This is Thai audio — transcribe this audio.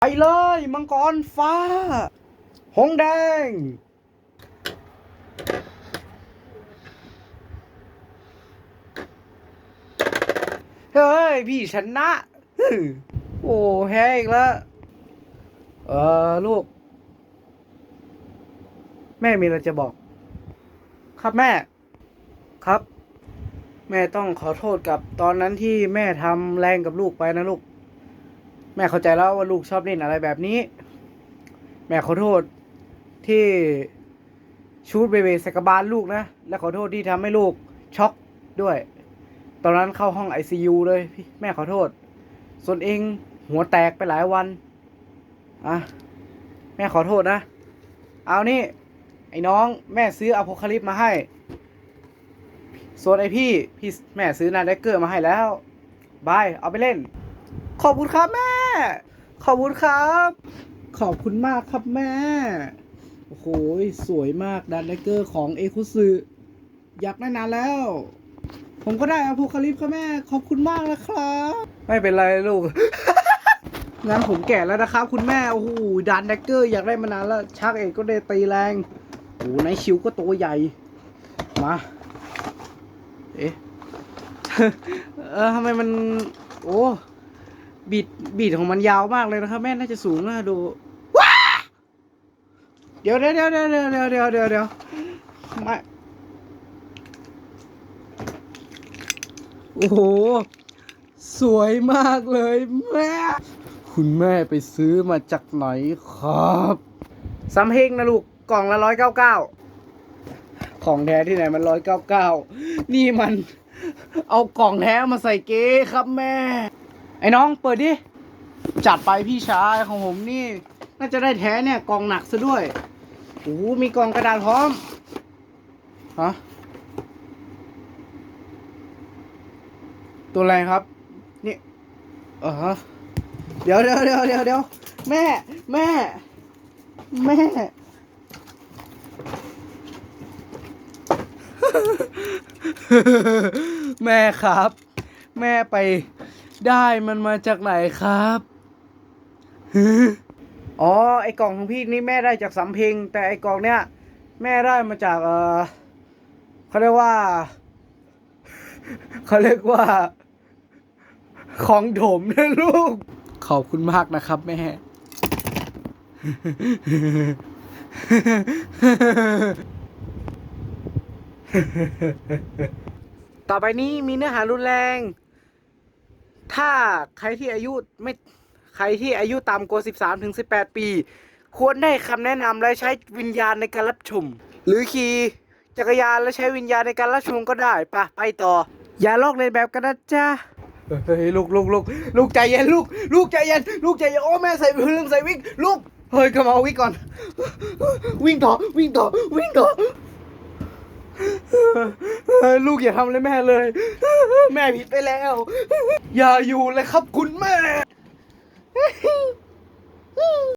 ไปเลย มังกรฟ้า หงแดง เฮ้ย พี่ชนะโอ้แพ้อีกแล้ว เออ ลูก แม่มีอะไรจะบอก ครับแม่ ครับ แม่ต้องขอโทษกับตอนนั้นที่แม่ทำแรงกับลูกไปนะลูก แม่เข้าใจแล้วว่าลูกชอบเล่นอะไรแบบนี้ แม่ขอโทษที่ชูดเบเบสกบาลลูกนะ และขอโทษที่ทำให้ลูกช็อกด้วย ตอนนั้นเข้าห้องไอซยูเลยพี่แม่ขอโทษ ส่วนเองหัวแตกไปหลายวันอะแม่ขอโทษนะ เอานี่ ไอ้น้องแม่ซื้ออ p โ c a ค y p ลิปมาให้ ส่วนไอพี่พี่แม่ซื้อนาเดกเกอร์มาให้แล้วบายเอาไปเล่น ขอบคุณครับแม่ ขอบคุณครับ ขอบคุณมากครับแม่ โอ้โห สวยมากดันเดเกอร์ของเอคุสึอยากได้นานแล้ว ผมก็ได้อ p โ c a ค y p ลิปครับแม่ ขอบคุณมากนะครับ ไม่เป็นไรลูก งั้นผมแก่แล้วนะครับ คุณแม่ โอ้โห ดันเดกเกอร์อยากได้มานานแล้ว ชักเอกก็ได้ตีแรง โอ้โหไนท์ชิวก็ตัวใหญ่ มา เอ๊ะ เออทำไมมัน โอ้ บีดบีดของมันยาวมากเลยนะครับ แม่น่าจะสูงน่าดูว้าเดี๋ยวเดี๋ยวเดี๋ยวเดี๋ยวเดี๋ยวเดี๋ยวเดี๋ยวเดี๋ยวม่โอ้โห สวยมากเลยแม่ คุณแม่ไปซื้อมาจากไหนครับซัมเฮงนะลูกกล่องละร้อยเก้าเก้าของแท้ที่ไหนมันร้อยเก้าเก้านี่มัน เอากล่องแท้มาใส่เก๊ครับแม่ ไอ้น้องเปิดดิ จัดไปพี่ชายของผมนี่ น่าจะได้แท้เนี่ยกองหนักซะด้วยโอ้โหมีกองกระดาษพร้อมฮะตัวอะไรครับ นี่เออฮะเดี๋ยวเดี๋ยวเดี๋ยวเดี๋ยวเดี๋ยวแม่ แม่ แม่ แม่ครับ แม่ไป ได้มันมาจากไหนครับอ๋อไอกล่องของพี่นี่แม่ได้จากสำเพ็งแต่ไอกล่องเนี้ยแม่ได้มาจากเออเขาเรียกว่าเขาเรียกว่า ของโถมนะลูก ขอบคุณมากนะครับแม่ ต่อไปนี้มีเนื้อหารุนแรง ถ้าใครที่อายุไม่ใครที่อายุต่ำกว่า 13ถึง18 ปี ควรได้คำแนะนำและใช้วิญญาณในการรับชม หรือขี่จักรยานและใช้วิญญาณในการรับชมก็ได้ปะไปต่อ อย่าลอกเลียนแบบกันนะจ๊ะเฮ้ยลูกลูกลูกลูกใจเย็นลูก ลูกใจเย็นลูกใจเย็นโอ้แม่ใส่เรื่องใส่วิกลูกเฮ้ยกระเอาวิกก่อน วิ่งต่อวิ่งต่อวิ่งต่อ ลูกอย่าทำเลยแม่เลย แม่ผิดไปแล้ว อย่าอยู่เลยครับคุณแม่